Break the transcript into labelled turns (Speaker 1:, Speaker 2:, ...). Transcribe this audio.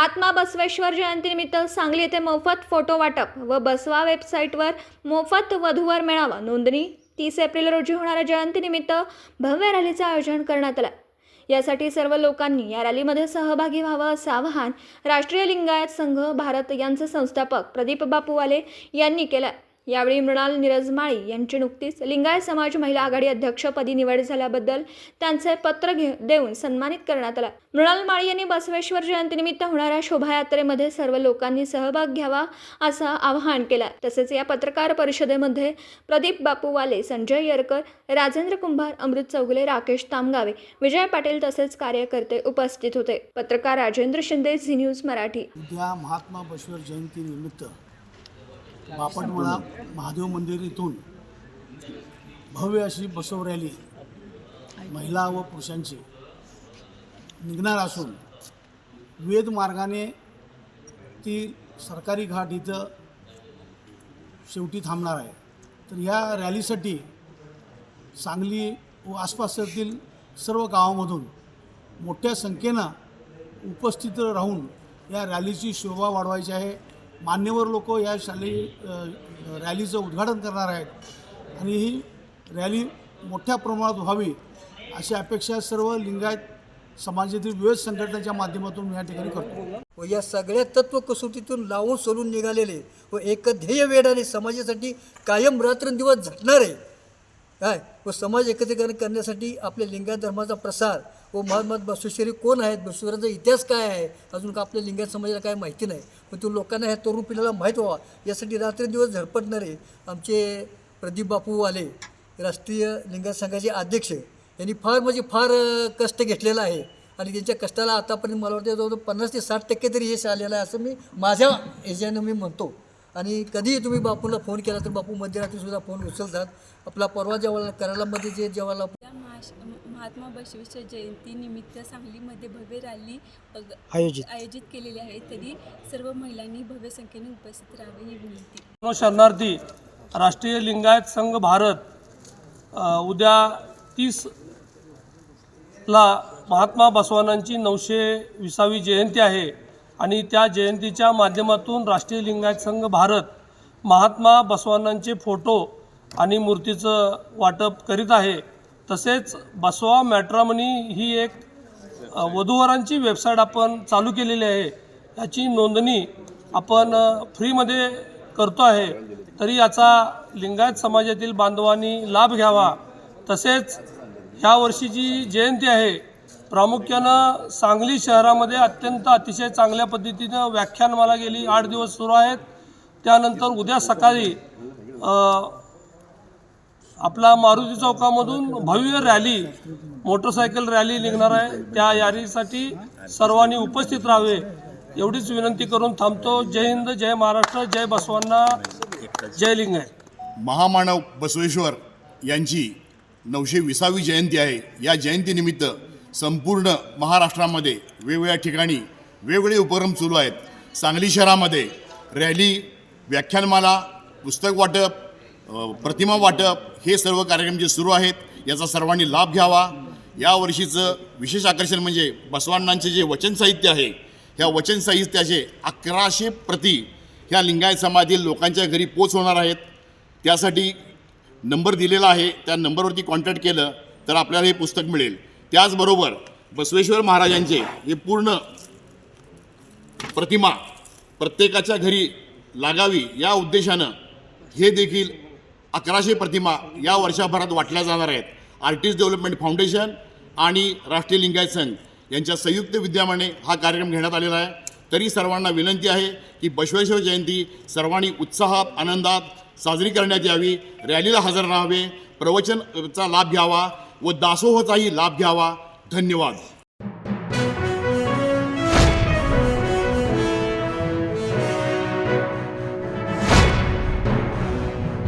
Speaker 1: महात्मा बसवेश्वर जयंतीनिमित्त सांगली येथे मोफत फोटो वाटप व बसवा वेबसाईटवर मोफत वधूवर मेळावा. नोंदणी तीस एप्रिल रोजी होणाऱ्या जयंतीनिमित्त भव्य रॅलीचं आयोजन करण्यात आलं. यासाठी सर्व लोकांनी या रॅलीमध्ये सहभागी व्हावं असं आवाहन राष्ट्रीय लिंगायत संघ भारत यांचे संस्थापक प्रदीप बापूवाले यांनी केलं. यावेळी मृणाल निरज माळी यांची नुकतीच लिंगायत समाज महिला आघाडी अध्यक्षपदी निवड झाल्याबद्दल त्यांचे पत्र घे देऊन सन्मानित करण्यात आला. मृणाल माळी यांनी बसवेश्वर जयंतीनिमित्त होणाऱ्या शोभायात्रेमध्ये सर्व लोकांनी सहभाग घ्यावा असं आवाहन केलं. तसेच या पत्रकार परिषदेमध्ये प्रदीप बापूवाले संजय येरकर राजेंद्र कुंभार अमृत चौगुले राकेश तामगावे विजय पाटील तसेच कार्यकर्ते उपस्थित होते. पत्रकार राजेंद्र शिंदे झी न्यूज मराठी.
Speaker 2: उद्या महात्मा बसवेश्वर जयंतीनिमित्त बापटमळा महादेव मंदिर इथून भव्य अशी बसव रॅली महिला व पुरुषांची निघणार असून वेद मार्गाने ती सरकारी घाट इथं शेवटी थांबणार आहे. तर ह्या रॅलीसाठी सांगली व आसपासतील सर्व गावामधून मोठ्या संख्येनं उपस्थित राहून या रॅलीची शोभा वाढवायची आहे. मान्यवर लोक या शाले रॅलीचं उद्घाटन करणार आहेत. आणि ही रॅली मोठ्या प्रमाणात व्हावी अशी अपेक्षा सर्व लिंगायत समाजातील विविध संघटनांच्या माध्यमातून मी या ठिकाणी करतो.
Speaker 3: व या सगळ्या तत्व कसोटीतून लावून सोडून निघालेले व एक ध्येय वेडाने समाजासाठी कायम रात्रंदिवस झटणारे काय? व समाज एकत्रीकरण करण्यासाठी आपल्या लिंगायत धर्माचा प्रसार व महात्मा बसवेश्वरी कोण आहेत? बसवेश्वराचा इतिहास काय आहे? अजून का आपल्या लिंगायत समाजाला काय माहिती नाही? पण तो लोकांना ह्या तरुण पिढीला माहीत व्हावा. यासाठी रात्रंदिवस झडपटणारे आमचे प्रदीप बापू वाले राष्ट्रीय लिंगायत संघाचे अध्यक्ष यांनी फार म्हणजे फार कष्ट घेतलेलं आहे. आणि त्यांच्या कष्टाला आतापर्यंत मला वाटतं जवळजवळ पन्नास ते साठ टक्के तरी यश आलेलं आहे असं मी माझ्या ह्याच्यानं मी म्हणतो. आणि कधीही तुम्ही बापूला फोन केला तर बापू मध्यरात्रीसुद्धा फोन उचलतात. आपला परवा जेव्हा करायलामध्ये जे जेव्हा
Speaker 4: महात्मा बसवेश्वर जयंतीनिमित्त सांगलीमध्ये भव्य रॅली
Speaker 3: आयोजित.
Speaker 4: आयोजित केलेली आहे. तरी सर्व महिलांनी भव्य संख्येने उपस्थित राहावे ही विनंती.
Speaker 5: सर्व शरणार्थी राष्ट्रीय लिंगायत संघ भारत उद्या तीस ला महात्मा बसवानांची नऊशे विसावी जयंती आहे. आणि त्या जयंतीच्या माध्यमातून राष्ट्रीय लिंगायत संघ भारत महात्मा बसवानांचे फोटो आणि मूर्तीचं वाटप करीत आहे. तसेच बसवा मॅट्रामनी ही एक वधूवरांची वेबसाईट आपण चालू केलेली आहे. याची नोंदणी आपण फ्रीमध्ये करतो आहे. तरी याचा लिंगायत समाजातील बांधवांनी लाभ घ्यावा. तसेच ह्या वर्षीची जयंती आहे. प्रामुख्यानं सांगली शहरामध्ये अत्यंत अतिशय चांगल्या पद्धतीनं व्याख्यानमाला गेली. आठ दिवस सुरू आहेत. त्यानंतर उद्या सकाळी आपला मारुती चौकामधून भव्य रॅली मोटरसायकल रॅली निघणार आहे. त्या यारीसाठी सर्वांनी उपस्थित राहावे एवढीच विनंती करून थांबतो. जय हिंद जय महाराष्ट्र जय बसवांना जय आहे
Speaker 6: महामानव बसवेश्वर यांची नऊशे विसावी जयंती आहे. या जयंतीनिमित्त संपूर्ण महाराष्ट्रामध्ये वेगवेगळ्या ठिकाणी वेगवेगळे उपक्रम सुरू आहेत. सांगली शहरामध्ये रॅली व्याख्यानमाला पुस्तक वाटप प्रतिमा वाटप हे सर्व कार्यक्रम जे सुरू आहेत याचा सर्वांनी लाभ घ्यावा. या वर्षीचं विशेष आकर्षण म्हणजे बसवांनांचे जे वचन साहित्य आहे ह्या वचन साहित्याचे अकराशे प्रती ह्या लिंगायत समाजातील लोकांच्या घरी पोच होणार आहेत. त्यासाठी नंबर दिलेला आहे त्या नंबरवरती कॉन्टॅक्ट केलं तर आपल्याला हे पुस्तक मिळेल. त्याचबरोबर बसवेश्वर महाराजांचे हे पूर्ण प्रतिमा प्रत्येकाच्या घरी लागावी या उद्देशानं हे देखील अकराशे प्रतिमा या वर्षभरात वाटल्या जाणार आहेत. आर्टिस्ट डेव्हलपमेंट फाउंडेशन आणि राष्ट्रीय लिंगायत संघ यांच्या संयुक्त विद्यमाने हा कार्यक्रम घेण्यात आलेला आहे. तरी सर्वांना विनंती आहे की बसवेश्वर जयंती सर्वांनी उत्साहात आनंदात साजरी करण्यात यावी. रॅलीला हजर राहावे. प्रवचनचा लाभ घ्यावा. व दासोहचाही लाभ घ्यावा. धन्यवाद.